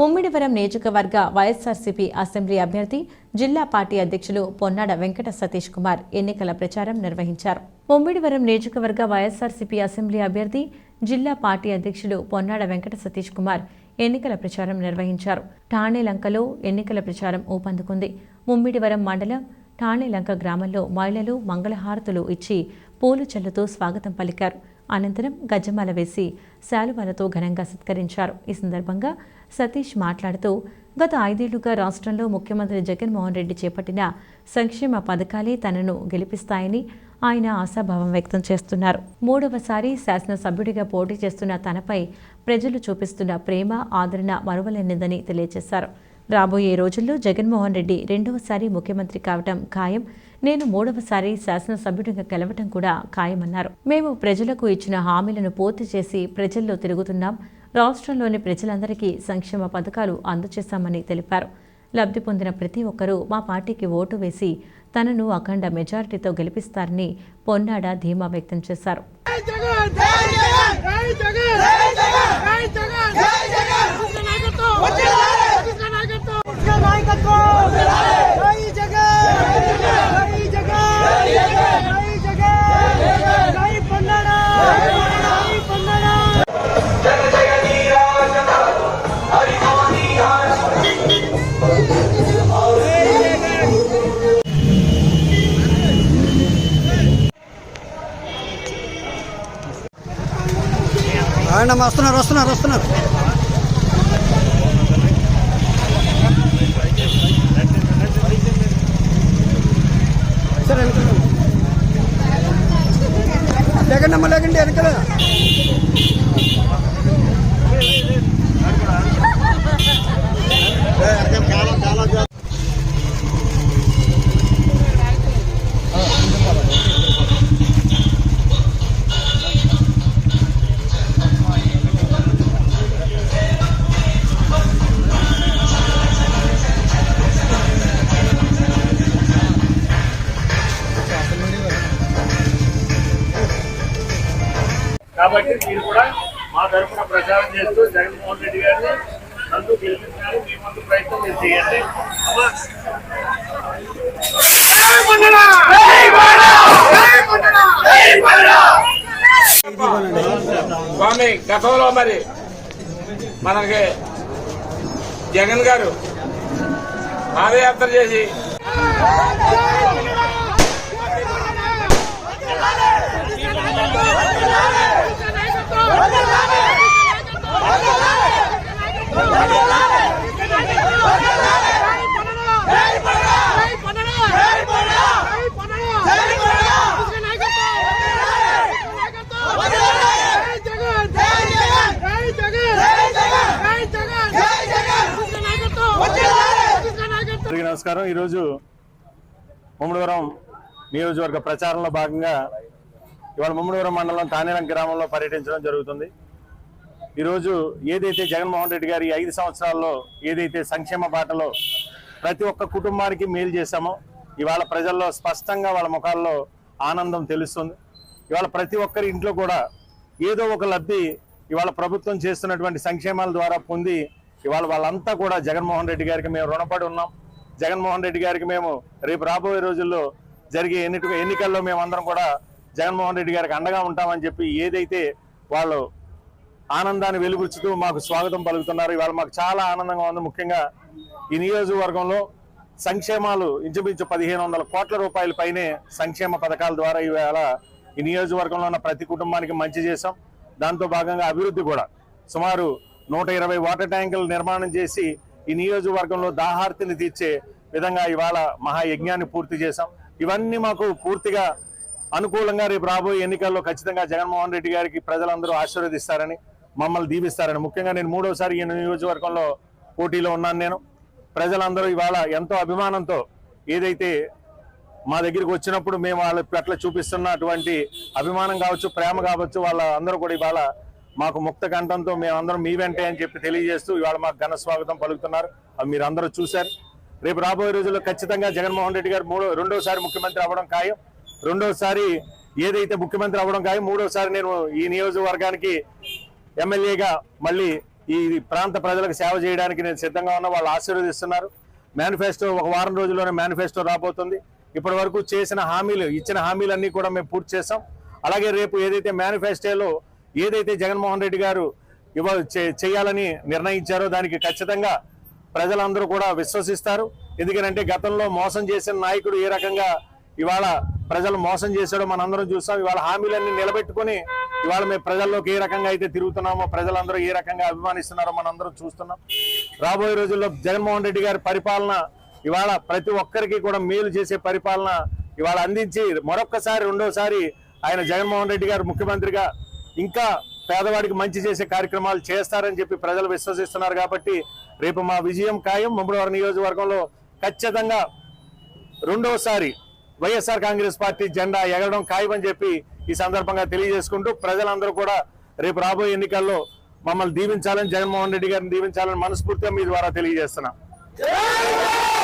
ముమ్మిడివరం నియోజకవర్గ వైఎస్ఆర్సీపీ అసెంబ్లీ అభ్యర్థి జిల్లా పార్టీ అధ్యక్షులు పొన్నాడ వెంకట సతీష్ కుమార్ ఎన్నికల ప్రచారం నిర్వహించారు. ముమ్మిడివరం నియోజకవర్గ వైఎస్ఆర్సీపీ అసెంబ్లీ అభ్యర్థి జిల్లా పార్టీ అధ్యక్షులు పొన్నాడ వెంకట సతీష్ కుమార్ ఎన్నికల ప్రచారం నిర్వహించారు. ఠాణేలంకలో ఎన్నికల ప్రచారం ఊపందుకుంది. ముమ్మిడివరం మండలం ఠాణేలంక గ్రామంలో మహిళలు మంగళహారతులు ఇచ్చి పూలు చల్లుతూ స్వాగతం పలికారు. అనంతరం గజమాల వేసి శాలువాలతో ఘనంగా సత్కరించారు. ఈ సందర్భంగా సతీష్ మాట్లాడుతూ గత ఐదేళ్ళుగా రాష్ట్రంలో ముఖ్యమంత్రి జగన్మోహన్ రెడ్డి చేపట్టిన సంక్షేమ పథకాలే తనను గెలిపిస్తాయని ఆయన ఆశాభావం వ్యక్తం చేస్తున్నారు. మూడవసారి శాసనసభ్యుడిగా పోటీ చేస్తున్న తనపై ప్రజలు చూపిస్తున్న ప్రేమ ఆదరణ మరువలేనిదని తెలియజేశారు. రాబోయే రోజుల్లో జగన్మోహన్ రెడ్డి రెండవసారి ముఖ్యమంత్రి కావటం ఖాయం నేను మూడవసారి శాసనసభ్యుడిగా గెలవటం కూడా ఖాయమన్నారు మేము ప్రజలకు ఇచ్చిన హామీలను పూర్తి చేసి ప్రజల్లో తిరుగుతున్నాం రాష్ట్రంలోని ప్రజలందరికీ సంక్షేమ పథకాలు అందజేశామని తెలిపారు లబ్ధి పొందిన ప్రతి ఒక్కరూ మా పార్టీకి ఓటు వేసి తనను అఖండ మెజారిటీతో గెలిపిస్తారని పొన్నాడ ధీమా వ్యక్తం చేశారు జగన్ వస్తున్నారు వస్తున్నారు వస్తున్నారు. సరే వెనకాల. లేకండి అమ్మ లేకండి వెనకాల కాబట్టి మా తరఫున ప్రచారం చేస్తూ జగన్మోహన్ రెడ్డి గారిని నందు గెలిపించాలి మీ ముందు ప్రయత్నం మీరు చేయండి. స్వామి గతంలో మరి మనకి జగన్ గారు పాదయాత్ర చేసి నమస్కారం. ఈరోజు ముమ్మడివరం నియోజకవర్గ ప్రచారంలో భాగంగా ఇవాళ ముమ్మడివరం మండలం తానేలం గ్రామంలో పర్యటించడం జరుగుతుంది. ఈరోజు ఏదైతే జగన్మోహన్ రెడ్డి గారి ఐదు సంవత్సరాల్లో ఏదైతే సంక్షేమ బాటలో ప్రతి ఒక్క కుటుంబానికి మేలు చేశామో ఇవాళ ప్రజల్లో స్పష్టంగా వాళ్ళ ముఖాల్లో ఆనందం తెలుస్తుంది. ఇవాళ ప్రతి ఒక్కరి ఇంట్లో కూడా ఏదో ఒక లబ్ధి ఇవాళ ప్రభుత్వం చేస్తున్నటువంటి సంక్షేమాల ద్వారా పొంది ఇవాళ వాళ్ళంతా కూడా జగన్మోహన్ రెడ్డి గారికి మేము రుణపడి ఉన్నాం. జగన్మోహన్ రెడ్డి గారికి మేము రేపు రాబోయే రోజుల్లో జరిగే ఎన్ని ఎన్నికల్లో మేమందరం కూడా జగన్మోహన్ రెడ్డి గారికి అండగా ఉంటామని చెప్పి ఏదైతే వాళ్ళు ఆనందాన్ని వెలుగుచ్చుతూ మాకు స్వాగతం పలుకుతున్నారు ఇవాళ మాకు చాలా ఆనందంగా ఉంది. ముఖ్యంగా ఈ నియోజకవర్గంలో సంక్షేమాలు ఇంచుమించు పదిహేను వందల కోట్ల రూపాయల పైనే సంక్షేమ పథకాల ద్వారా ఇవాళ ఈ నియోజకవర్గంలో ఉన్న ప్రతి కుటుంబానికి మంచి చేశాం. దాంతో భాగంగా అభివృద్ధి కూడా సుమారు నూట ఇరవై వాటర్ ట్యాంకులు నిర్మాణం చేసి ఈ నియోజకవర్గంలో దాహార్తిని తీర్చే విధంగా ఇవాళ మహాయజ్ఞాన్ని పూర్తి చేశాం. ఇవన్నీ మాకు పూర్తిగా అనుకూలంగా రేపు రాబోయే ఎన్నికల్లో ఖచ్చితంగా జగన్మోహన్ రెడ్డి గారికి ప్రజలందరూ ఆశీర్వదిస్తారని మమ్మల్ని దీవిస్తారని. ముఖ్యంగా నేను మూడోసారి ఈ నియోజకవర్గంలో పోటీలో ఉన్నాను నేను. ప్రజలందరూ ఇవాళ ఎంతో అభిమానంతో ఏదైతే మా దగ్గరికి వచ్చినప్పుడు మేము వాళ్ళ పట్ల చూపిస్తున్నటువంటి అభిమానం కావచ్చు ప్రేమ కావచ్చు వాళ్ళ అందరూ కూడా ఇవాళ మాకు ముక్త కంఠంతో మేమందరం మీ వెంటే అని చెప్పి తెలియజేస్తూ ఇవాళ మాకు ఘన స్వాగతం పలుకుతున్నారు. అవి మీరు అందరూ చూశారు. రేపు రాబోయే రోజుల్లో ఖచ్చితంగా జగన్మోహన్ రెడ్డి గారు మూడో రెండోసారి ముఖ్యమంత్రి అవ్వడం ఖాయం. రెండోసారి ఏదైతే ముఖ్యమంత్రి అవ్వడం ఖాయం మూడోసారి నేను ఈ నియోజకవర్గానికి ఎమ్మెల్యేగా మళ్ళీ ఈ ప్రాంత ప్రజలకు సేవ చేయడానికి నేను సిద్ధంగా ఉన్నా వాళ్ళు ఆశీర్వదిస్తున్నారు. మేనిఫెస్టో ఒక వారం రోజుల్లోనే మేనిఫెస్టో రాబోతుంది. ఇప్పటి వరకు చేసిన హామీలు ఇచ్చిన హామీలన్నీ కూడా మేము పూర్తి చేసాం అలాగే రేపు ఏదైతే మేనిఫెస్టోలో ఏదైతే జగన్మోహన్ రెడ్డి గారు ఇవ్వ చేయాలని నిర్ణయించారో దానికి ఖచ్చితంగా ప్రజలందరూ కూడా విశ్వసిస్తారు. ఎందుకంటే గతంలో మోసం చేసిన నాయకుడు ఏ రకంగా ఇవాళ ప్రజలు మోసం చేశాడో మనందరం చూస్తాం. ఇవాళ హామీలన్నీ నిలబెట్టుకొని ఇవాళ మేము ప్రజల్లోకి ఏ రకంగా అయితే తిరుగుతున్నామో ప్రజలందరూ ఏ రకంగా అభిమానిస్తున్నారో మనందరం చూస్తున్నాం. రాబోయే రోజుల్లో జగన్మోహన్ రెడ్డి గారి పరిపాలన ఇవాళ ప్రతి ఒక్కరికి కూడా మేలు చేసే పరిపాలన ఇవాళ అందించి మరొక్కసారి రెండోసారి ఆయన జగన్మోహన్ రెడ్డి గారు ముఖ్యమంత్రిగా ఇంకా పేదవాడికి మంచి చేసే కార్యక్రమాలు చేస్తారని చెప్పి ప్రజలు విశ్వసిస్తున్నారు కాబట్టి రేపు మా విజయం ఖాయం. ముమ్మడివారి నియోజకవర్గంలో ఖచ్చితంగా రెండవసారి వైఎస్ఆర్ కాంగ్రెస్ పార్టీ జెండా ఎగరడం ఖాయమని చెప్పి ఈ సందర్భంగా తెలియజేసుకుంటూ ప్రజలందరూ కూడా రేపు రాబోయే ఎన్నికల్లో మమ్మల్ని దీవించాలని జగన్మోహన్ రెడ్డి గారిని దీవించాలని మనస్ఫూర్తిగా మీ ద్వారా తెలియజేస్తున్నాం.